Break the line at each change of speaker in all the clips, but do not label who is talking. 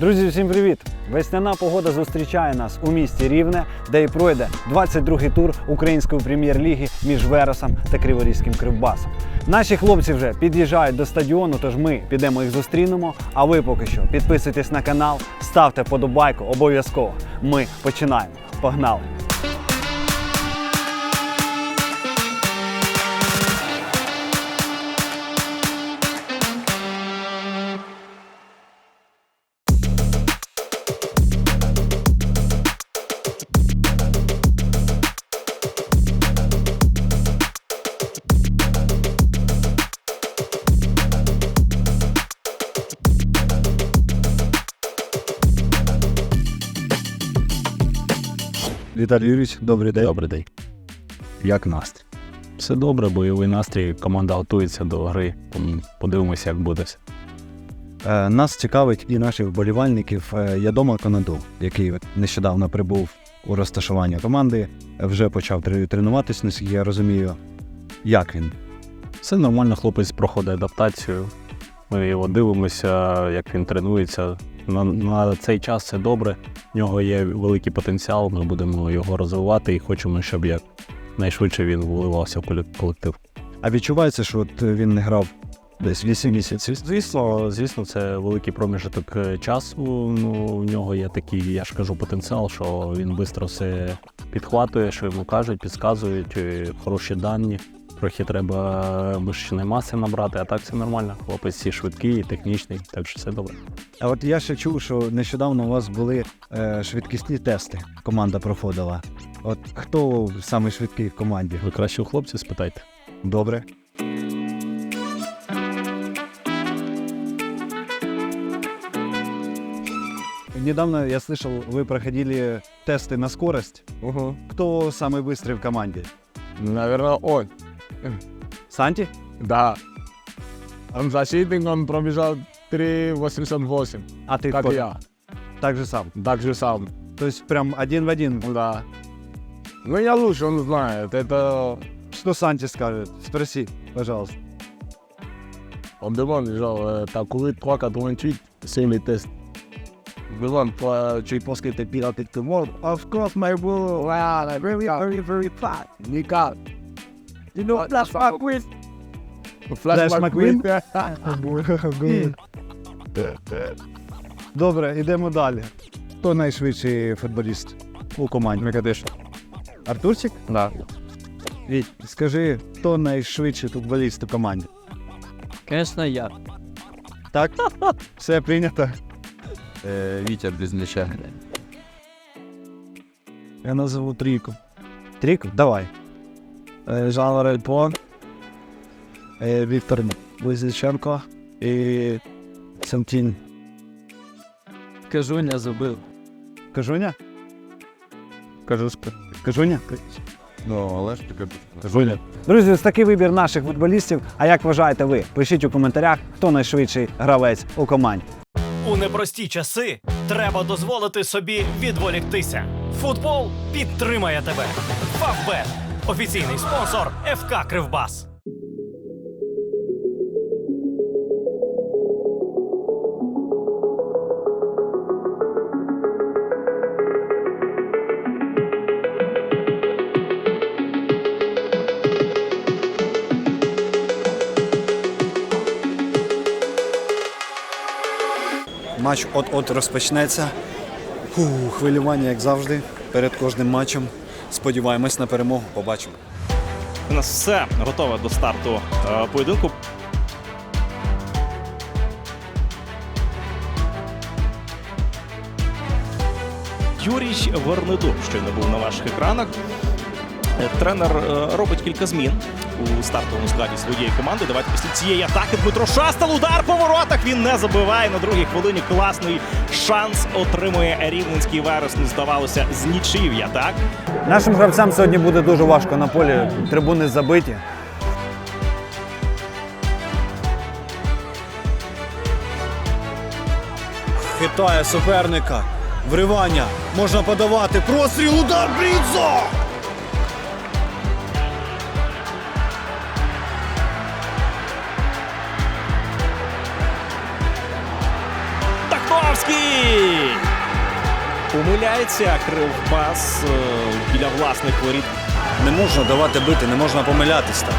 Друзі, всім привіт! Весняна погода зустрічає нас у місті Рівне, де і пройде 22-й тур української прем'єр-ліги між Вересом та Криворізьким Кривбасом. Наші хлопці вже під'їжджають до стадіону, тож ми підемо їх зустрінемо. А ви поки що підписуйтесь на канал, ставте подобайку обов'язково. Ми починаємо. Погнали!
Віталій Юрійович, добрий день.
Добрий день.
Як настрій?
Все добре, бойовий настрій, команда готується до гри. Подивимося, як буде. все.
Е, нас цікавить і наших вболівальників е, Ядома Конаду, який нещодавно прибув у розташування команди, вже почав тренуватись, наскільки я розумію. Як він?
Все нормально, хлопець проходить адаптацію. Ми його дивимося, як він тренується. На, на цей час це добре. В нього є великий потенціал. Ми будемо його розвивати і хочемо, щоб як найшвидше він вливався в коле- колектив.
А відчувається, що от він не грав десь 8 місяців.
Звісно, звісно, це великий проміжок е, часу. Ну, в нього є такий, я ж кажу, потенціал, що він швидко все підхватує, що йому кажуть, підказують, е, хороші дані. Трохи треба мишечної маси набрати, а так все нормально. Хлопець всі швидкий, технічний, так що все добре.
А от я ще чув, що нещодавно у вас були е, швидкісні тести. Команда проходила. От хто самий швидкий в команді?
Ви краще у хлопців спитайте.
Добре. Недавно я слышал, вы проходили тесты на скорость.
Угу.
Кто самый быстрый в команде?
Наверное, он.
Санти?
Да. Он защитник, он пробежал 3.88,
А ты
как
кто?
я.
Так же сам.
Так же сам.
То есть прям один в один.
Да. Ну, я лучше, он знает. Это...
Что Санти скажет? Спроси, пожалуйста.
Он demande, genre, t'as couru 3.88 sur les tests. Besoin toi, tu penses que t'es pire le monde? Of course, my bro. Wow, like very, very, very flat. Nickel. You know, Flash McQueen.
Flash McQueen?
McQueen?
Добре, йдемо далі. Хто найшвидший футболіст у команді?
Мегадеш.
Артурчик?
Да.
Віть, скажи, хто найшвидший футболіст у команді?
Конечно, я.
Так? Все прийнято.
Вітя без м'яча.
Я назову трійку. Трійку? Давай.
Жан Рельпон, Віктор Близниченко і Сантін.
Кажуня забив.
Кажуня?
Кажуска.
Кажуня?
Ну, але ж таке.
Кажуня.
Друзі, ось такий вибір наших футболістів. А як вважаєте ви? Пишіть у коментарях, хто найшвидший гравець у команді.
У непрості часи треба дозволити собі відволіктися. Футбол підтримає тебе. Фавбет офіційний спонсор ФК Кривбас.
Матч от-от розпочнеться. Фу, хвилювання, як завжди, перед кожним матчем. Сподіваємось на перемогу. Побачимо.
У нас все готове до старту е, поєдинку. Юрій Вернедуб щойно був на ваших екранах. Е, Тренер е, робить кілька змін у стартовому складі своєї команди. Давайте після цієї атаки Дмитро Шастал. Удар по воротах. Він не забиває на другій хвилині. Класний шанс отримує рівненський верес. Ну, здавалося, з нічів'я, так?
Нашим гравцям сьогодні буде дуже важко на полі. Трибуни забиті.
Хитає суперника. Вривання. Можна подавати. Простріл, удар, Брідзо!
Тахновський! помиляється. Кривбас е, біля власних воріт.
Не можна давати бити, не можна помилятись так.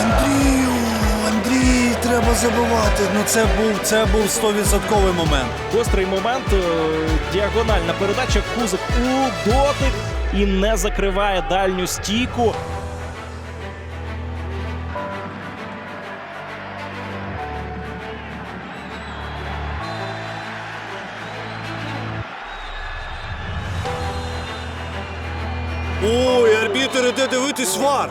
Андрію, Андрій, треба забивати. Ну це був це був 100% момент.
Гострий момент. е, Діагональна передача. Кузик у дотик і не закриває дальню стійку.
Арбітер іде дивитись вар.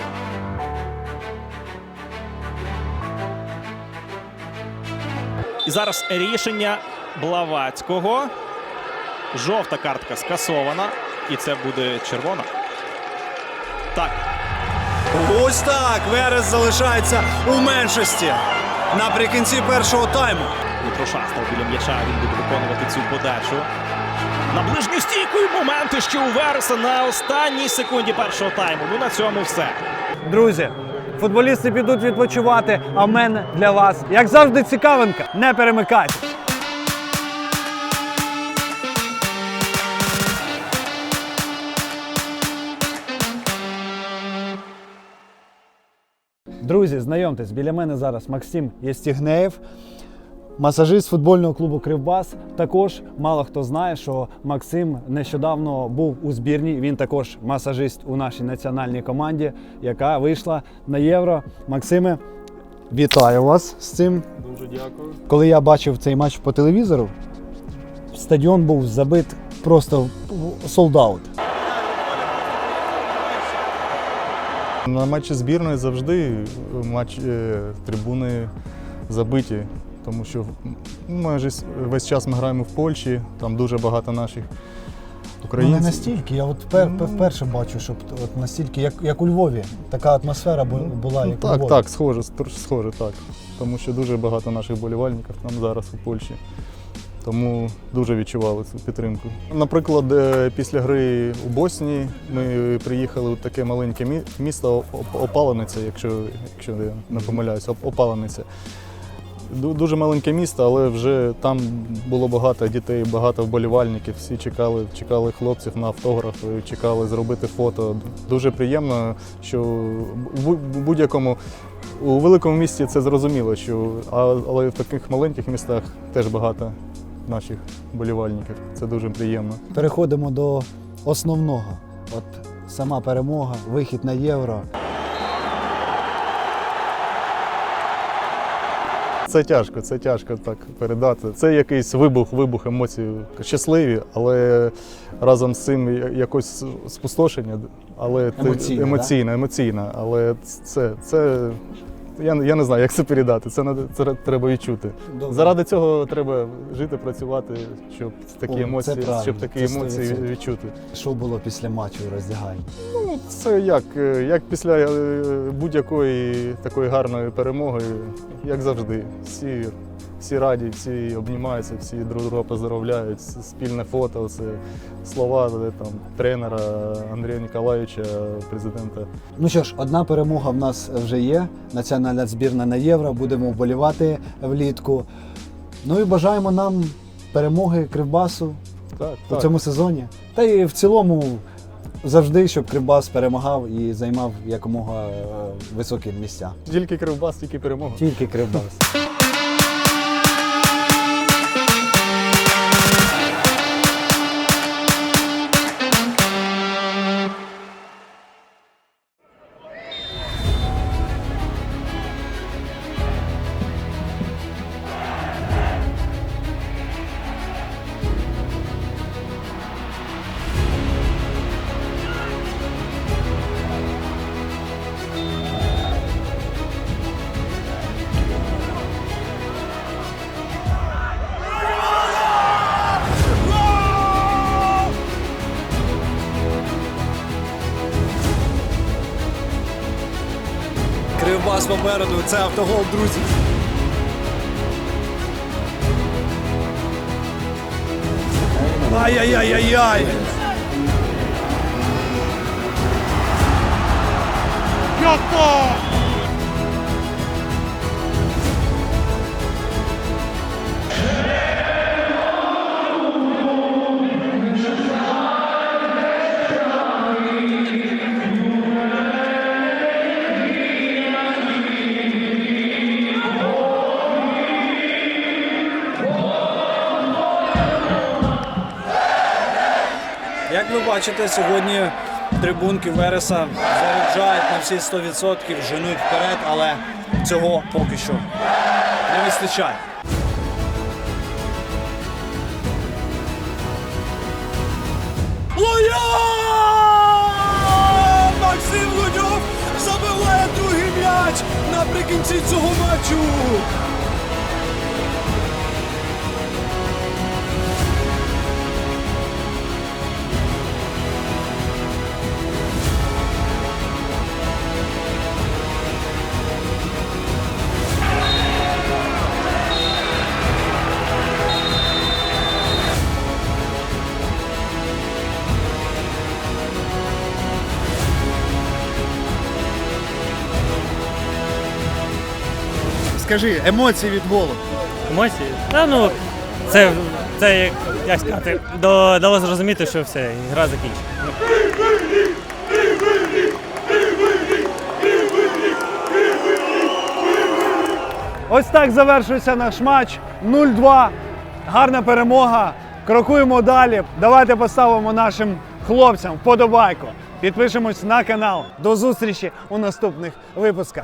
І зараз рішення Блавацького. Жовта картка скасована. І це буде червона. Так,
Ось так. Верес залишається у меншості наприкінці першого тайму.
Дмитро Шастов біля м'яча. Він буде виконувати цю подачу. На ближню стійку і моменти ще у Вереса на останній секунді першого тайму. Ну на цьому все.
Друзі, футболісти підуть відпочивати, а в мене для вас, як завжди, цікавинка. Не перемикайте. Друзі, знайомтесь, біля мене зараз Максим Єстігнеєв, масажист футбольного клубу Кривбас. Також мало хто знає, що Максим нещодавно був у збірній. Він також масажист у нашій національній команді, яка вийшла на євро. Максиме, вітаю вас з цим.
Дуже дякую.
Коли я бачив цей матч по телевізору, стадіон був забит просто солдаут.
На матчі збірної завжди матч е, трибуни забиті, тому що ну, майже весь час ми граємо в Польщі, там дуже багато наших
Ну, не настільки. Я от впер,
Ну.
вперше бачу, щоб от настільки, як, як у Львові, така атмосфера бу- була,
Ну,
як у
так,
Львові.
так, схоже, схоже, так. Тому що дуже багато наших болівальників там зараз у Польщі. Тому дуже відчували цю підтримку. Наприклад, е, після гри у Боснії ми приїхали у таке маленьке мі- місто Оп- Опалениця, якщо, якщо я не помиляюся, Оп- Опалениця. Ду- Дуже маленьке місто, але вже там було багато дітей, багато вболівальників. Всі чекали, чекали хлопців на автографи, чекали зробити фото. Дуже приємно, що в будь-якому у великому місті це зрозуміло, що але в таких маленьких містах теж багато наших вболівальників. Це дуже приємно.
Переходимо до основного. От сама перемога, вихід на євро.
Це тяжко, це тяжко так передати. Це якийсь вибух, вибух емоцій щасливі, але разом з цим якось спустошення, але
Емоційне,
емоційне, емоційне. Але це, це я, я не знаю, як це передати. Це, це треба відчути.
Добре.
Заради цього треба жити, працювати, щоб такі
О,
емоції, щоб такі
це
емоції
100%.
відчути.
Що було після матчу у роздяганні?
Ну, це як, е, як після е, будь-якої такої гарної перемоги, як завжди. Всі, всі раді, всі обнімаються, всі друг друга поздравляють. Спільне фото, це слова там, тренера Андрія Ніколаєвича, президента.
Ну що ж, одна перемога в нас вже є. Національна збірна на євро. Будемо вболівати влітку. Ну і бажаємо нам перемоги Кривбасу
Так,
у
так.
цьому сезоні. Та і в цілому завжди, щоб Кривбас перемагав і займав якомога е, високі місця.
Тільки Кривбас, тільки перемога.
Тільки Кривбас.
Кривбас попереду, це автогол, друзі. Ай-яй-яй-яй-яй! як бачите, сьогодні трибунки Вереса заряджають на всі 100%, женуть вперед, але цього поки що не вистачає. Лоя! Максим Луньов забиває другий м'яч наприкінці цього матчу.
Скажи, емоції від голу.
Емоції? Та ну, це, це як, як сказати, до, дало зрозуміти, що все, гра закінчена.
Ось так завершується наш матч 0-2. Гарна перемога. Крокуємо далі. Давайте поставимо нашим хлопцям вподобайку. Підпишемось на канал. До зустрічі у наступних випусках.